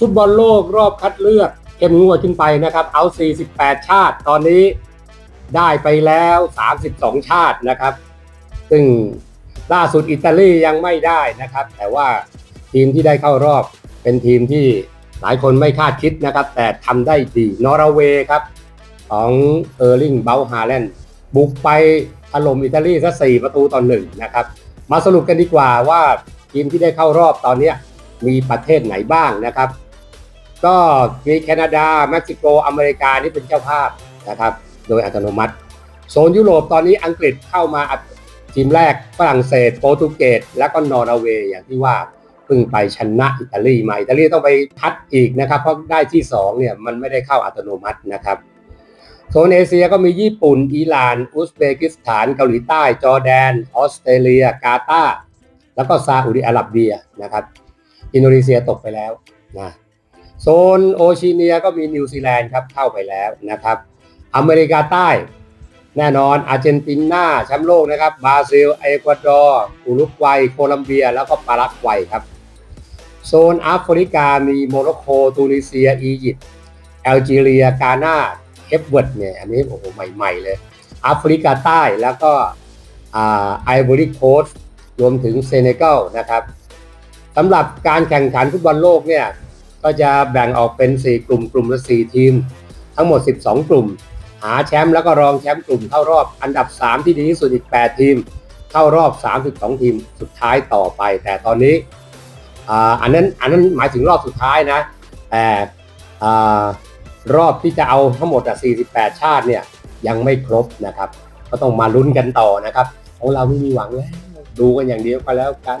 ฟุตบอลโลกรอบคัดเลือกเข้มงวดขึ้นไปนะครับ เอา 48 ชาติ ตอนนี้ได้ไปแล้ว 32 ชาตินะครับ ซึ่งล่าสุดอิตาลียังไม่ได้นะครับ แต่ว่าทีมที่ได้เข้ารอบเป็นทีมที่หลายคนไม่คาดคิดนะครับ แต่ทำได้ดีนอร์เวย์ครับ ของเออร์ลิงเบลฮาแลนด์บุกไปถล่มอิตาลีซะสี่ประตูต่อหนึ่งนะครับ มาสรุปกันดีกว่าว่าทีมที่ได้เข้ารอบตอนนี้มีประเทศไหนบ้างนะครับ ก็มีแคนาดาเม็กซิโกอเมริกานี่เป็นเจ้าภาพนะครับโดยอัตโนมัติ โซนยุโรปตอนนี้อังกฤษเข้ามาทีมแรกฝรั่งเศสโปรตุเกสแล้วก็นอร์เวย์อย่างที่ว่าเพิ่งไปชนะอิตาลีมาอิตาลีต้องไปทัดอีกนะครับเพราะได้ที่สองเนี่ยมันไม่ได้เข้าอัตโนมัตินะครับโซนเอเชียก็มีญี่ปุ่น อิหร่าน อุซเบกิสถาน เกาหลีใต้ จอร์แดน ออสเตรเลีย กาตาร์แล้วก็ซาอุดิอาระเบียนะครับ อินโดนีเซียตกไปแล้วนะ โซนโอชิเนียก็มีนิวซีแลนด์ครับเข้าไปแล้วนะครับ อเมริกาใต้ แน่นอนอาร์เจนตินาแชมป์โลกนะครับบราซิล เอกวาดอร์อุรุกวัย โคลัมเบีย แล้วก็ปารากวัยครับ โซนแอฟริกามีโมร็อกโกตูนิเซีย อียิปต์แอลจีเรีย กานาเฮปเวิร์ดเนี่ยอันนี้โอ้โหใหม่ๆเลยแอฟริกาใต้แล้วก็อ่าไอวอรี่โคสรวมถึงเซเนกัลนะครับสำหรับการแข่งขันฟุตบอลโลกเนี่ย ก็จะแบ่งออกเป็น 4 กลุ่มกลุ่มละ4ทีม ทั้งหมด 12 กลุ่ม หาแชมป์แล้วก็รองแชมป์กลุ่มเข้ารอบอันดับ 3 ที่ดีที่สุดอีก 8 ทีม เข้ารอบ 32 ทีมสุดท้ายต่อไป แต่ตอนนี้อ,อันนั้นอันนั้นหมายถึงรอบสุดท้ายนะแต่อารอบที่จะเอาทั้งหมดอะ48 ชาติเนี่ยยังไม่ครบนะครับ ก็ต้องมาลุ้นกันต่อนะครับของเราไม่มีหวังแล้วดูกันอย่างเดียวก็แล้วกัน